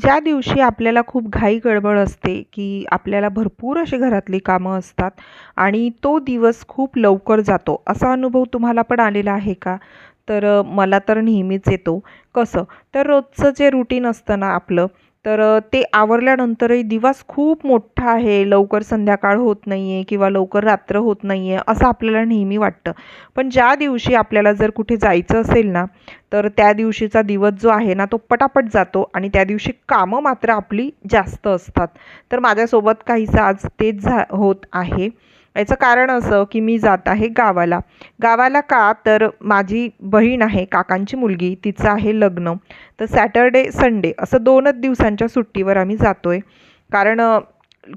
ज्या दिवशी आपल्याला खूप घाई गडबड असते की आपल्याला भरपूर अशी घरातली कामं असतात आणि तो दिवस खूप लवकर जातो असा अनुभव तुम्हाला पण आलेला आहे का? तर मला तर नेहमीच येतो. कसं? तर रोजचं जे रुटीन असतं ना आपलं तर ते आवरल्यानंतरही दिवस खूप मोठा आहे. लवकर संध्याकाळ होत नाही आहे किंवा लवकर रात्र होत नाही आहे असं आपल्याला नेहमी वाटतं. पण ज्या दिवशी आपल्याला जर कुठे जायचं असेल ना तर त्या दिवशीचा दिवस जो आहे ना तो पटापट जातो आणि त्या दिवशी कामं मात्र आपली जास्त असतात. तर माझ्यासोबत काहीसं आज तेच झा होत आहे. याचं कारण असं की मी जात आहे गावाला. गावाला का? तर माझी बहीण आहे काकांची मुलगी तिचं आहे लग्न. तर सॅटर्डे संडे असं दोनच दिवसांच्या सुट्टीवर आम्ही जातो आहे कारण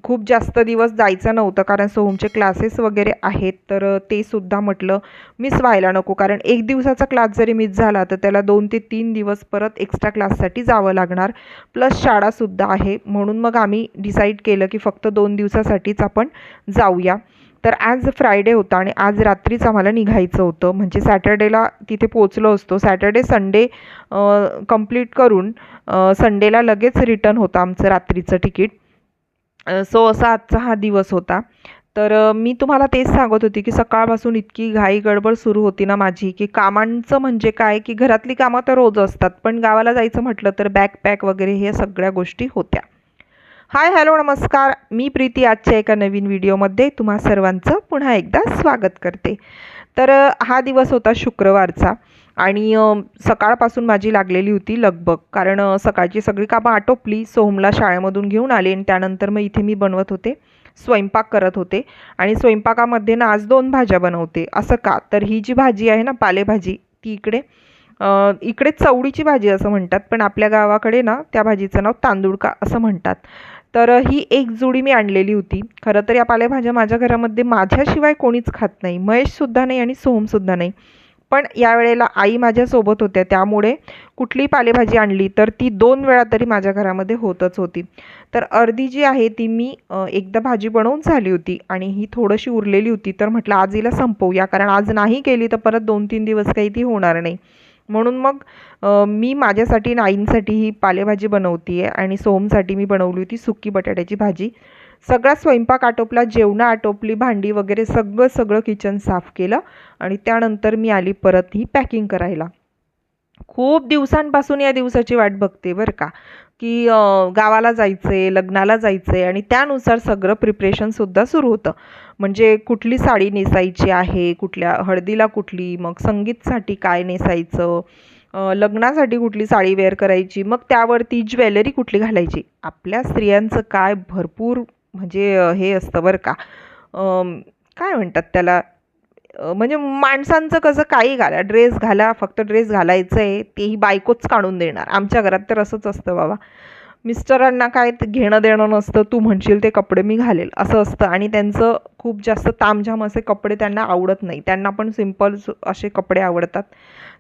खूप जास्त दिवस जायचं नव्हतं कारण सोहमचे क्लासेस वगैरे आहेत तर ते सुद्धा म्हटलं मिस व्हायला नको. कारण एक दिवसाचा क्लास जरी मिस झाला तर त्याला दोन ते तीन दिवस परत एक्स्ट्रा क्लाससाठी जावं लागणार. प्लस शाळासुद्धा आहे म्हणून मग आम्ही डिसाईड केलं की फक्त दोन दिवसासाठीच आपण जाऊया. तर आज फ्रायडे होता आणि आज रात्रीच आम्हाला निघायचं होतं. म्हणजे सॅटर्डेला तिथे पोचलो असतो. सॅटर्डे संडे कंप्लीट करून संडेला लगेच रिटर्न होतं आमचं रात्रीचं तिकीट सो असा आजचा हा दिवस होता. तर मी तुम्हाला तेच सांगत होती की सकाळपासून इतकी घाई गडबड सुरू होती ना माझी की कामांचं म्हणजे काय की घरातली कामं तर रोज असतात. पण गावाला जायचं म्हटलं तर बॅग पॅक वगैरे हे सगळ्या गोष्टी होत्या. हाय हॅलो नमस्कार. मी प्रीती. आजच्या एका नवीन व्हिडिओमध्ये तुम्हा सर्वांचं पुन्हा एकदा स्वागत करते. तर हा दिवस होता शुक्रवारचा आणि सकाळपासून माझी लागलेली होती लगबग. कारण सकाळची सगळी कामं आटोपली. सोहमला शाळेमधून घेऊन आले आणि त्यानंतर मग इथे मी बनवत होते. स्वयंपाक करत होते आणि स्वयंपाकामध्ये ना आज दोन भाज्या बनवते. असं का? तर ही जी भाजी आहे ना पालेभाजी ती इकडे इकडे चवडीची भाजी असं म्हणतात. पण आपल्या गावाकडे ना त्या भाजीचं नाव तांदूळका असं म्हणतात. तर ही एक जुडी मी आणलेली होती. खरं तर या पालेभाज्या माझ्या घरामध्ये माझ्याशिवाय कोणीच खात नाही. महेशसुद्धा नाही आणि सोहमसुद्धा नाही. पण यावेळेला आई माझ्यासोबत होत्या. त्यामुळे कुठली पालेभाजी आणली तर ती दोन वेळा तरी माझ्या घरामध्ये होतच होती. तर अर्धी जी आहे ती मी एकदा भाजी बनवून झाली होती आणि ही थोडीशी उरलेली होती. तर म्हटलं आज हिला संपवूया कारण आज नाही केली तर परत दोन तीन दिवस काही ती होणार नाही. म्हणून मग मी माझ्यासाठी आणि आईंसाठी ही पालेभाजी बनवते आहे आणि सोहमसाठी मी बनवली होती सुकी बटाट्याची भाजी. सगळा स्वयंपाक आटोपला जेवणं आटोपली भांडी वगैरे सगळं सगळं किचन साफ केलं आणि त्यानंतर मी आली परत ही पॅकिंग करायला. खूप दिवसांपासून या दिवसाची वाट बघते बरं का. की गावाला जायचं आहे लग्नाला जायचं आहे आणि त्यानुसार सगळं प्रिपरेशनसुद्धा सुरू होतं. म्हणजे कुठली साडी नेसायची आहे कुठल्या हळदीला कुठली मग संगीतसाठी काय नेसायचं लग्नासाठी कुठली साडी वेअर करायची मग त्यावरती ज्वेलरी कुठली घालायची. आपल्या स्त्रियांचं काय भरपूर म्हणजे हे असतं बरं का. काय म्हणतात त्याला? म्हणजे माणसांचं कसं काही घाला ड्रेस घाला फक्त ड्रेस घालायचं आहे तेही बायकोच काढून देणार. आमच्या घरात तर असंच असतं बाबा. मिस्टरांना काय घेणं देणं नसतं तू म्हणशील ते कपडे मी घालेल असं असतं. आणि त्यांचं खूप जास्त तामझाम असे कपडे त्यांना आवडत नाही. त्यांना पण सिंपल असे कपडे आवडतात.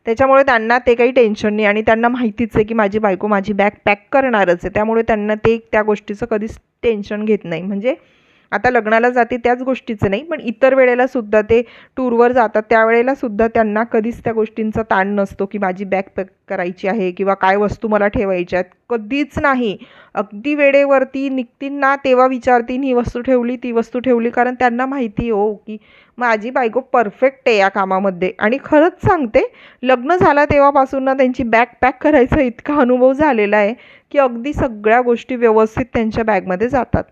त्याच्यामुळे त्यांना ते काही टेन्शन नाही. आणि त्यांना माहितीच आहे की माझी बायको माझी बॅग पॅक करणारच आहे. त्यामुळे त्यांना ते त्या गोष्टीचं कधीच टेन्शन घेत नाही. म्हणजे आता लग्नाला जाते त्याच गोष्टीचं नाही पण इतर वेळेला सुद्धा ते टूरवर जातात त्यावेळेला सुद्धा त्यांना कधीच त्या गोष्टींचा ताण नसतो की माझी बॅग पॅक करायची आहे किंवा काय वस्तू मला ठेवायच्या आहेत. कधीच नाही. अगदी वेळेवरती निघतील ना तेव्हा विचारतील ही वस्तू ठेवली ती वस्तू ठेवली. कारण त्यांना माहिती हो की माझी बायको परफेक्ट आहे या कामामध्ये. आणि खरंच सांगते लग्न झालं तेव्हापासून ना त्यांची बॅग पॅक करायचा इतका अनुभव झालेला आहे की अगदी सगळ्या गोष्टी व्यवस्थित त्यांच्या बॅगमध्ये जातात.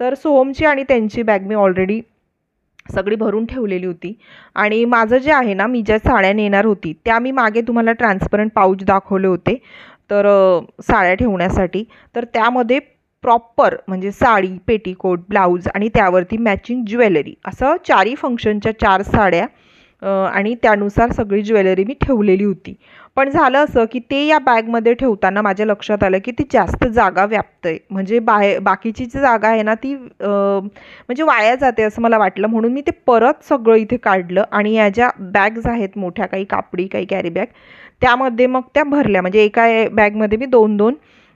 तर सोहमची आणि त्यांची बॅग मी ऑलरेडी सगळी भरून ठेवलेली होती. आणि माझं जे आहे ना मी ज्या साड्या नेणार होती त्या मी मागे तुम्हाला ट्रान्सपरंट पाऊच दाखवले होते. तर साड्या ठेवण्यासाठी. तर त्यामध्ये प्रॉपर म्हणजे साडी पेटीकोट ब्लाऊज आणि त्यावरती मॅचिंग ज्वेलरी असं चारही फंक्शनच्या चार साड्या आणि त्यानुसार सगळी ज्वेलरी मी ठेवलेली होती. पण झालं असं की ते या बॅगमध्ये ठेवताना माझ्या लक्षात आलं की ती जास्त जागा व्यापते म्हणजे बाहे बाकीची जी जागा आहे ना ती म्हणजे वाया जाते असं मला वाटलं. म्हणून मी ते परत सगळं इथे काढलं आणि या ज्या बॅग्ज आहेत मोठ्या काही कापडी काही कॅरी बॅग त्यामध्ये मग त्या भरल्या. म्हणजे एका बॅगमध्ये मी दोन दोन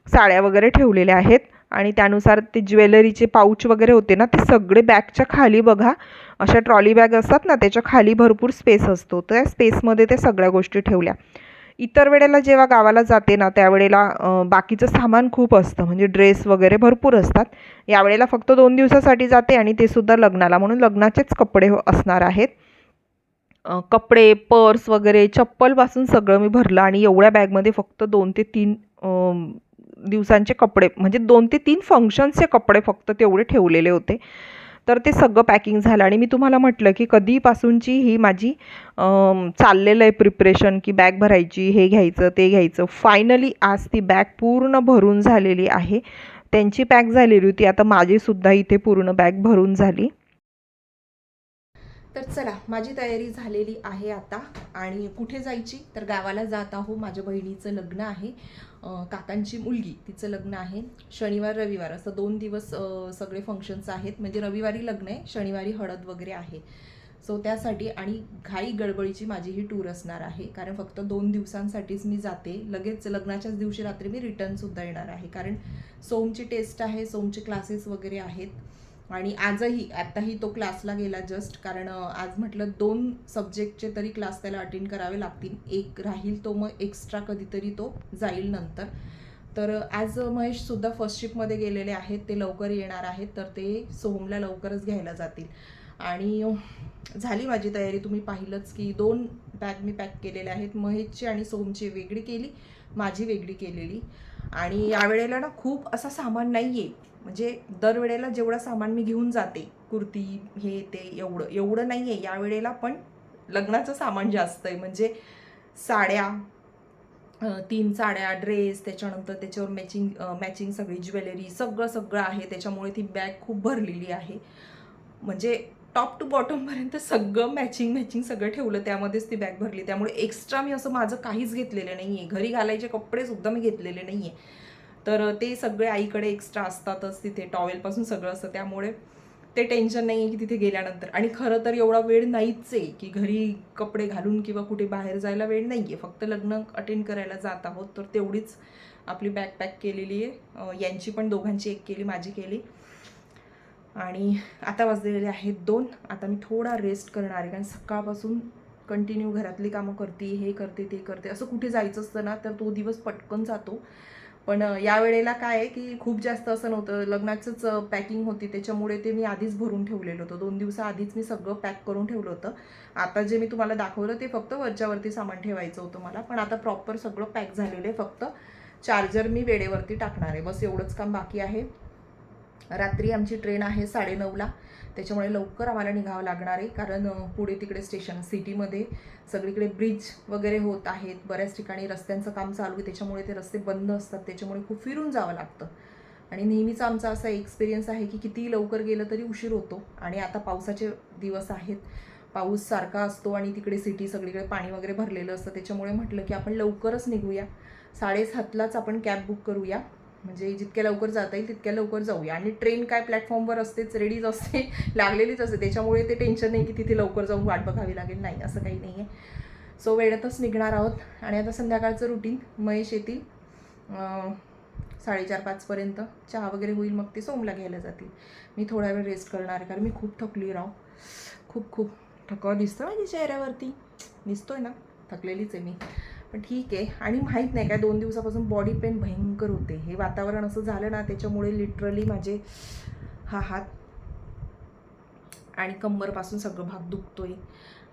साड्या वगैरे ठेवलेल्या आहेत आणि त्यानुसार ते ज्वेलरीचे पाऊच वगैरे होते ना ते सगळे बॅगच्या खाली बघा. अशा ट्रॉली बॅग असतात ना त्याच्याखाली भरपूर स्पेस असतो. तर त्या स्पेसमध्ये ते सगळ्या गोष्टी ठेवल्या. इतर वेळेला जेव्हा गावाला जाते ना त्यावेळेला बाकीचं सामान खूप असतं. म्हणजे ड्रेस वगैरे भरपूर असतात. यावेळेला फक्त दोन दिवसासाठी जाते आणि ते सुद्धा लग्नाला. म्हणून लग्नाचेच कपडे हो- असणार आहेत. कपडे पर्स वगैरे चप्पलपासून सगळं मी भरलं आणि एवढ्या बॅगमध्ये फक्त दोन ते तीन दिवसांचे कपडे म्हणजे दोन ते तीन फंक्शन्सचे कपडे फक्त तेवढे ठेवलेले होते. तर ते सगळं पॅकिंग झालं. आणि मी तुम्हाला म्हटलं की कधीपासूनची ही माझी चाललेलं आहे प्रिपरेशन की बॅग भरायची हे घ्यायचं ते घ्यायचं. फायनली आज ती बॅग पूर्ण भरून झालेली आहे. त्यांची पॅक झालेली होती. आता माझीसुद्धा इथे पूर्ण बॅग भरून झाली. तर चला माझी तयारी झालेली आहे आता आणि कुठे जायची? तर गावाला जात आहो माझ्या बहिणीचं लग्न आहे. काकांची मुलगी तिचं लग्न आहे. शनिवार रविवार असं दोन दिवस सगळे फंक्शन्स आहेत. म्हणजे रविवारी लग्न आहे शनिवारी हळद वगैरे आहे. सो त्यासाठी आणि घाई गडबडीची माझी ही टूर असणार आहे. कारण फक्त दोन दिवसांसाठीच मी जाते. लगेच लग्नाच्याच दिवशी रात्री मी रिटर्नसुद्धा येणार आहे. कारण सोमची टेस्ट आहे सोमचे क्लासेस वगैरे आहेत. आणि आजही आत्ताही तो क्लासला गेला जस्ट कारण आज म्हटलं दोन सब्जेक्टचे तरी क्लास त्याला अटेंड करावे लागतील. एक राहील तो मग एक्स्ट्रा कधीतरी तो जाईल नंतर. तर ॲज आज महेशसुद्धा फर्स्ट शिफ्टमध्ये गेलेले आहेत. ते लवकर येणार आहेत तर ते सोहमला लवकरच घ्यायला जातील. आणि झाली माझी तयारी. तुम्ही पाहिलंच की दोन बॅग मी पॅक केलेल्या आहेत. महेशची आणि सोमची वेगळी केली माझी वेगळी केलेली. आणि यावेळेला ना खूप असा सामान नाही आहे म्हणजे दरवेळेला जेवढं सामान मी घेऊन जाते कुर्ती हे ते एवढं एवढं नाही आहे यावेळेला पण लग्नाचं सामान जास्त आहे. म्हणजे साड्या तीन साड्या ड्रेस त्याच्यानंतर त्याच्यावर मॅचिंग मॅचिंग सगळी ज्वेलरी सगळं सगळं आहे. त्याच्यामुळे ती बॅग खूप भरलेली आहे. म्हणजे टॉप टू बॉटमपर्यंत सगळं मॅचिंग मॅचिंग सगळं ठेवलं. त्यामध्येच ती बॅग भरली. त्यामुळे एक्स्ट्रा मी असं माझं काहीच घेतलेलं नाही आहे घरी घालायचे कपडेसुद्धा मी घेतलेले नाही आहे तर ते सगळे आईकडे एक्स्ट्रा असतातच तिथे. टॉवेलपासून सगळं असतं. त्यामुळे ते टेन्शन नाही आहे की तिथे गेल्यानंतर. आणि खरं तर एवढा वेळ नाहीच आहे की घरी कपडे घालून किंवा कुठे बाहेर जायला वेळ नाही आहे फक्त लग्न अटेंड करायला जात आहोत. तर तेवढीच आपली बॅग पॅक केलेली आहे यांची पण दोघांची एक केली माझी केली. आणि आता वाजलेले आहेत दोन. आता मी थोडा रेस्ट करणार आहे कारण सकाळपासून कंटिन्यू घरातली कामं करते हे करते ते करते. असं कुठे जायचं असतं ना तर तो दिवस पटकन जातो. पण यावेळेला या वेळेला काय आहे की खूप जास्त असं नव्हतं. लग्नाचंच पॅकिंग होती. त्याच्यामुळे ते मी आधीच भरून ठेवलेलं होतं. दोन दिवसाआधीच मी सगळं पॅक करून ठेवलं होतं. आता जे मी तुम्हाला दाखवलं ते फक्त वरच्यावरती सामान ठेवायचं होतं मला. पण आता प्रॉपर सगळं पॅक झालेलं आहे. फक्त चार्जर मी वेळेवरती टाकणार आहे. बस एवढंच काम बाकी आहे. रात्री आमची ट्रेन आहे साडेनऊला. त्याच्यामुळे लवकर आम्हाला निघावं लागणार आहे कारण पुढे तिकडे स्टेशन सिटीमध्ये सगळीकडे ब्रिज वगैरे होत आहेत. बऱ्याच ठिकाणी रस्त्यांचं काम चालू आहे त्याच्यामुळे ते रस्ते बंद असतात त्याच्यामुळे खूप फिरून जावं लागतं. आणि नेहमीचा आमचा असा एक्सपिरियन्स आहे की कितीही लवकर गेलं तरी उशीर होतो. आणि आता पावसाचे दिवस आहेत. पाऊस सारखा असतो आणि तिकडे सिटी सगळीकडे पाणी वगैरे भरलेलं असतं. त्याच्यामुळे म्हटलं की आपण लवकरच निघूया. साडेसातलाच आपण कॅब बुक करूया. म्हणजे जितक्या लवकर जाता येईल तितक्या लवकर जाऊया. आणि ट्रेन काय प्लॅटफॉर्मवर असतेच रेडीच असते लागलेलीच असते. त्याच्यामुळे ते टेन्शन नाही की तिथे लवकर जाऊन वाट बघावी लागेल. नाही असं काही नाही आहे. सो वेळेतच निघणार आहोत. आणि आता संध्याकाळचं रुटीन महेश येतील साडेचार पाचपर्यंत चहा वगैरे होईल मग ते सोमला घ्यायला जातील. मी थोडा वेळ रेस्ट करणार आहे कारण मी खूप थकली राव. खूप खूप थकवा दिसतो माझ्या चेहऱ्यावरती. दिसतोय ना? थकलेलीच आहे मी. पण ठीक आहे. आणि माहीत नाही काय दोन दिवसापासून बॉडी पेन भयंकर होते. हे वातावरण असं झालं ना त्याच्यामुळे लिटरली माझे हा हात आणि कंबरपासून सगळं भाग दुखतोय.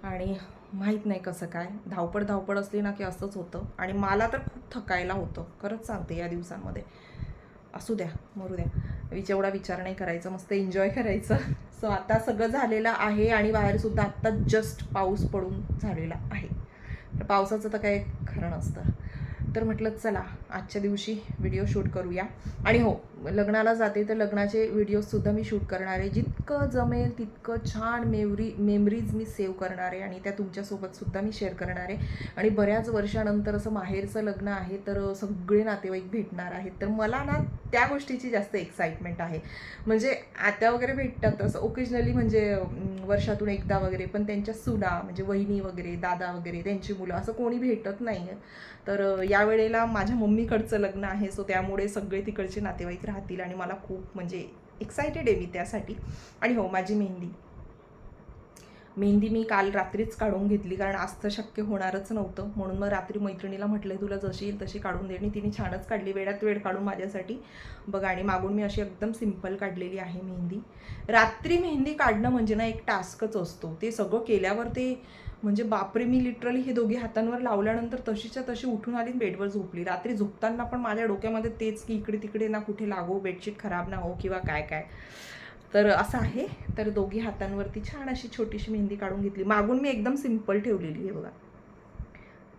आणि माहीत नाही कसं काय. धावपळ धावपळ असली ना की असंच होतं. आणि मला तर खूप थकायला होतं. खरंच सांगते या दिवसांमध्ये. असू द्या मरू द्या. जेवढा विचार नाही करायचा मस्त एन्जॉय करायचं. सो आता सगळं झालेलं आहे आणि बाहेरसुद्धा आत्ता जस्ट पाऊस पडून झालेला आहे. तर पावसाचं तर काही खरं असतं. तर म्हटलं चला आजच्या दिवशी व्हिडिओ शूट करूया. आणि हो लग्नाला जाते तर लग्नाचे व्हिडिओसुद्धा मी शूट करणार आहे जी जितकं जमेल तितकं छान मेमरी मेमरीज मी सेव्ह करणार आहे आणि त्या तुमच्यासोबतसुद्धा मी शेअर करणार आहे. आणि बऱ्याच वर्षानंतर असं माहेरचं लग्न आहे तर सगळे नातेवाईक भेटणार आहेत. तर मला ना त्या गोष्टीची जास्त एक्साइटमेंट आहे. म्हणजे आत्या वगैरे भेटतात असं ओकेजनली म्हणजे वर्षातून एकदा वगैरे पण त्यांच्या सुना म्हणजे वहिनी वगैरे दादा वगैरे त्यांची मुलं असं कोणी भेटत नाही आहे तर यावेळेला माझ्या मम्मीकडचं लग्न आहे सो त्यामुळे सगळे तिकडचे नातेवाईक राहतील आणि मला खूप म्हणजे एक्सायटेड आहे मी त्यासाठी. आणि हो माझी मेहंदी. मेहंदी मी काल रात्रीच काढून घेतली कारण आज तर शक्य होणारच नव्हतं. म्हणून मग रात्री मैत्रिणीला म्हटलं तुला जशी येईल तशी काढून दे. आणि तिने छानच काढली वेळात वेळ काढून माझ्यासाठी. बघा आणि मागून मी अशी एकदम सिंपल काढलेली आहे मेहंदी. रात्री मेहंदी काढणं म्हणजे ना एक टास्कच असतो. ते सगळं केल्यावर ते म्हणजे बापरे मी लिटरली हे दोघे हातांवर लावल्यानंतर तशीच्या तशी उठून आली बेडवर झोपली. रात्री झोपताना पण माझ्या डोक्यामध्ये तेच की इकडे तिकडे ना कुठे लागो बेडशीट खराब ना हो किंवा काय काय. तर असं आहे. तर दोघी हातांवरती छान अशी छोटीशी मेहंदी काढून घेतली. मागून मी एकदम सिंपल ठेवलेली आहे बघा.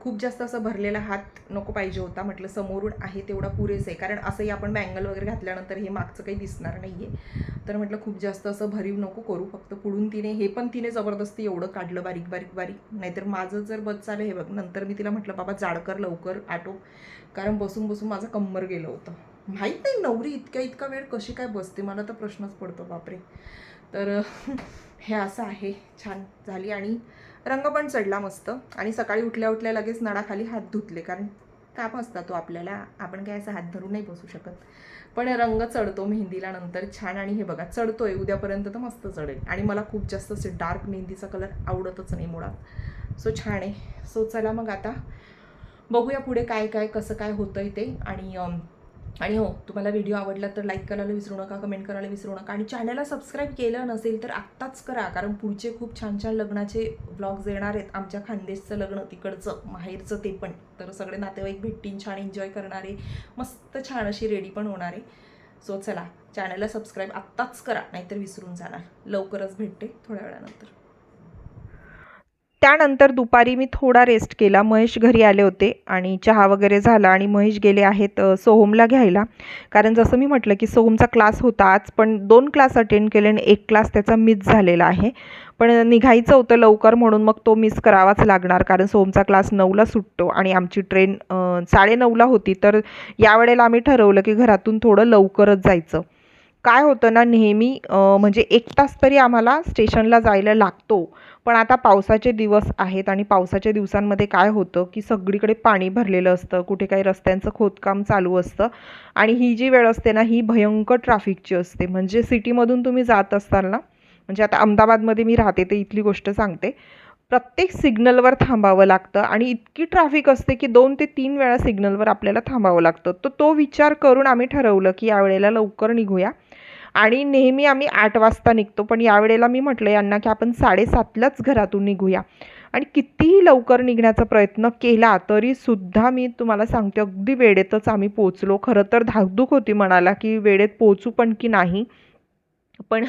खूप जास्त असं भरलेला हात नको पाहिजे होता. म्हटलं समोरून आहे तेवढा पुरेसं आहे. कारण असंही आपण बँगल वगैरे घातल्यानंतर हे मागचं काही दिसणार नाही आहे तर म्हटलं खूप जास्त असं भरीव नको करू. फक्त पुढून तिने हे पण तिने जबरदस्ती एवढं काढलं बारीक बारीक बारीक. नाहीतर माझं जर बस चालेल हे बघ नंतर मी तिला म्हटलं बाबा जाडकर लवकर आटो. कारण बसून बसून माझं कंबर गेलं होतं. माहीत नाही नवरी इतक्या इतका वेळ कशी काय बसते? मला तर प्रश्नच पडतो बापरे. तर हे असं आहे. छान झाली आणि रंग पण चढला मस्त. आणि सकाळी उठल्या उठल्या लगेच नळाखाली हात धुतले. कारण ताप असता तो आपल्याला. आपण काय असं हात धरून नाही बसू शकत. पण रंग चढतो मेहंदीला नंतर छान. आणि हे बघा चढतोय. उद्यापर्यंत तर मस्त चढेल. आणि मला खूप जास्त असे डार्क मेहंदीचा कलर आवडतच नाही मुळात. सो छान आहे. सो चला मग आता बघूया पुढे काय काय कसं काय होतंय ते. आणि आणि हो तुम्हाला व्हिडिओ आवडला तर लाईक करायला विसरू नका कमेंट करायला विसरू नका. आणि चॅनलला सबस्क्राईब केलं नसेल तर आत्ताच करा कारण पुढचे खूप छान छान लग्नाचे ब्लॉग्स येणार आहेत. आमच्या खानदेशचं लग्न तिकडचं माहेरचं ते पण. तर सगळे नातेवाईक भेटतील छान एन्जॉय करणारे मस्त छान अशी रेडी पण होणार आहे. सो चला चॅनलला सबस्क्राईब आत्ताच करा नाहीतर विसरून जाणार. लवकरच भेटते थोड्या वेळानंतर. त्यानंतर दुपारी मी थोडा रेस्ट केला. महेश घरी आले होते आणि चहा वगैरे झाला आणि महेश गेले आहेत सोहमला घ्यायला. कारण जसं मी म्हटलं की सोहमचा क्लास होता आज पण दोन क्लास अटेंड केले आणि एक क्लास त्याचा मिस झालेला आहे. पण निघायचं होतं लवकर म्हणून मग तो मिस करावाच लागणार. कारण सोहमचा क्लास नऊला सुटतो आणि आमची ट्रेन साडेनऊला होती. तर यावेळेला आम्ही ठरवलं की घरातून थोडं लवकरच जायचं. काय होतं ना नेहमी म्हणजे एक तास तरी आम्हाला स्टेशनला जायला लागतो. पण आता पावसाचे दिवस आहेत आणि पावसाच्या दिवसांमध्ये काय होतं की सगळीकडे पाणी भरलेलं असतं कुठे काही रस्त्यांचं खोदकाम चालू असतं आणि ही जी वेळ असते ना ही भयंकर ट्रॅफिकची असते. म्हणजे सिटीमधून तुम्ही जात असाल ना म्हणजे आता अहमदाबादमध्ये मी राहते ते इथली गोष्ट सांगते. प्रत्येक सिग्नलवर थांबावं लागतं आणि इतकी ट्रॅफिक असते की दोन ते तीन वेळा सिग्नलवर आपल्याला थांबावं लागतं. तर तो विचार करून आम्ही ठरवलं की यावेळेला लवकर निघूया. आणि नेहमी आम्ही आठ वाजता निघतो. पण यावेळेला मी म्हटलं यांना की आपण साडेसातलाच घरातून निघूया. आणि कितीही लवकर निघण्याचा प्रयत्न केला तरीसुद्धा मी तुम्हाला सांगते अगदी वेळेतच आम्ही पोचलो खरं तर धाकधूक होती म्हणाला की वेळेत पोचू पण की नाही. पण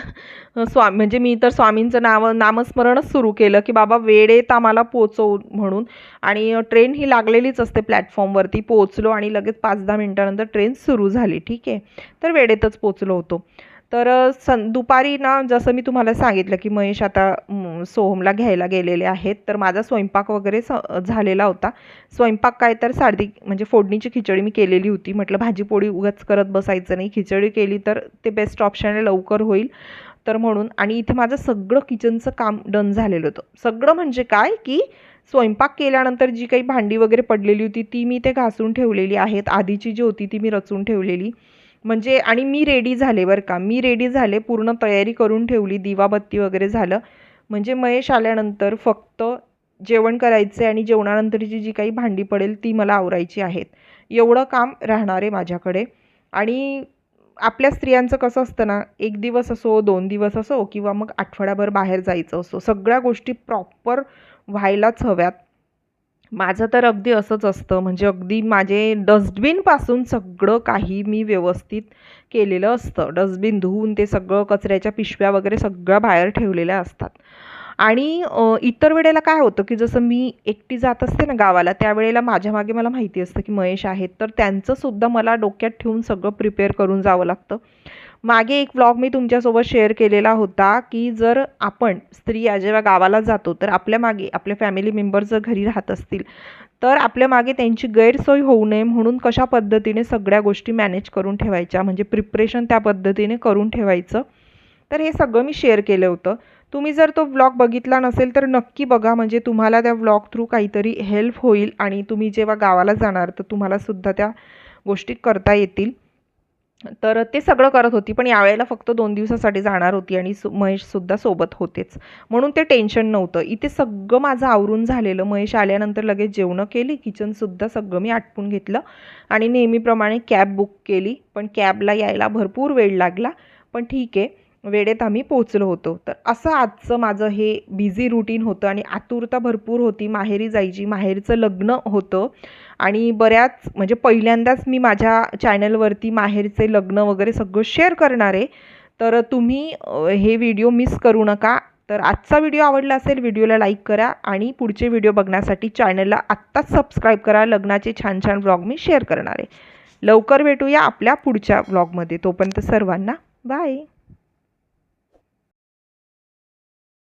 स्वा म्हणजे मी तर स्वामींचं नाव नामस्मरणच सुरू केलं की बाबा वेळेत आम्हाला पोचवू म्हणून. आणि ट्रेन ही लागलेलीच असते प्लॅटफॉर्मवरती. पोचलो आणि लगेच पाच दहा मिनटानंतर ट्रेन सुरू झाली. ठीक आहे? तर वेळेतच पोचलो होतो. तर सं दुपारी ना जसं मी तुम्हाला सांगितलं की महेश आता सोहमला घ्यायला गेलेले आहेत तर माझा स्वयंपाक वगैरे स झालेला होता. स्वयंपाक काय तर साधी म्हणजे फोडणीची खिचडी मी केलेली होती. म्हटलं भाजीपोळी उगाच करत बसायचं नाही. खिचडी केली तर ते बेस्ट ऑप्शन आहे लवकर होईल. तर म्हणून आणि इथे माझं सगळं किचनचं काम डन झालेलं होतं. सगळं म्हणजे काय की स्वयंपाक केल्यानंतर जी काही भांडी वगैरे पडलेली होती ती मी ते घासून ठेवलेली आहेत. आधीची जी होती ती मी रचून ठेवलेली. म्हणजे आणि मी रेडी झाले बरं का. मी रेडी झाले पूर्ण तयारी करून ठेवली दिवाबत्ती वगैरे झालं. म्हणजे महेश आल्यानंतर फक्त जेवण करायचं आणि जेवणानंतरची जी काही भांडी पडेल ती मला आवरायची आहेत. एवढं काम राहणार आहे माझ्याकडे. आणि आपल्या स्त्रियांचं कसं असतं ना एक दिवस असो दोन दिवस असो किंवा मग आठवड्याभर बाहेर जायचं असो सगळ्या गोष्टी प्रॉपर व्हायलाच हव्यात. माझं तर अगदी असंच असतं. म्हणजे अगदी माझे डस्टबिनपासून सगळं काही मी व्यवस्थित केलेलं असतं. डस्टबिन धुवून ते सगळं कचऱ्याच्या पिशव्या वगैरे सगळ्या बाहेर ठेवलेल्या असतात. आणि इतर वेळेला काय होतं की जसं मी एकटी जात असते ना गावाला त्यावेळेला माझ्या मागे मला माहिती असतं की महेश आहेत. तर त्यांचंसुद्धा मला डोक्यात ठेवून सगळं प्रिपेअर करून जावं लागतं. मागे एक व्लॉग मी तुमच्यासोबत शेअर केलेला होता की जर आपण स्त्रिया जेव्हा गावाला जातो तर आपल्या मागे आपले फॅमिली मेंबर जर घरी राहत असतील तर आपल्या मागे त्यांची गैरसोय होऊ नये म्हणून कशा पद्धतीने सगळ्या गोष्टी मॅनेज करून ठेवायच्या म्हणजे प्रिपरेशन त्या पद्धतीने करून ठेवायचं. तर हे सगळं मी शेअर केलं होतं. तुम्ही जर तो व्लॉग बघितला नसेल तर नक्की बघा म्हणजे तुम्हाला त्या व्लॉग थ्रू काहीतरी हेल्प होईल आणि तुम्ही जेव्हा गावाला जाणार तर तुम्हाला सुद्धा त्या गोष्टी करता येतील. तर ते सगळं करत होती पण यावेळेला फक्त दोन दिवसासाठी जाणार होती आणि सु महेशसुद्धा सोबत होतेच. म्हणून ते टेन्शन नव्हतं. इथे सगळं माझं आवरून झालेलं. महेश आल्यानंतर लगेच जेवणं केली किचनसुद्धा सगळं मी आटपून घेतलं आणि नेहमीप्रमाणे कॅब बुक केली. पण कॅबला यायला भरपूर वेळ लागला. पण ठीक आहे. वेळेत आम्ही पोचलो होतो. तर असं आजचं माझं हे बिझी रुटीन होतं आणि आतुरता भरपूर होती. माहेरी जायची माहेरचं लग्न होतं. आणि बऱ्याच म्हणजे पहिल्यांदाच मी माझ्या चॅनलवरती माहेरचे लग्न वगैरे सगळं शेअर करणार आहे. तर तुम्ही हे व्हिडिओ मिस करू नका. तर आजचा व्हिडिओ आवडला असेल व्हिडिओला लाईक करा आणि पुढचे व्हिडिओ बघण्यासाठी चॅनलला आत्ताच सबस्क्राईब करा. लग्नाचे छान छान व्लॉग मी शेअर करणार आहे. लवकर भेटूया आपल्या पुढच्या व्लॉगमध्ये तोपर्यंत सर्वांना बाय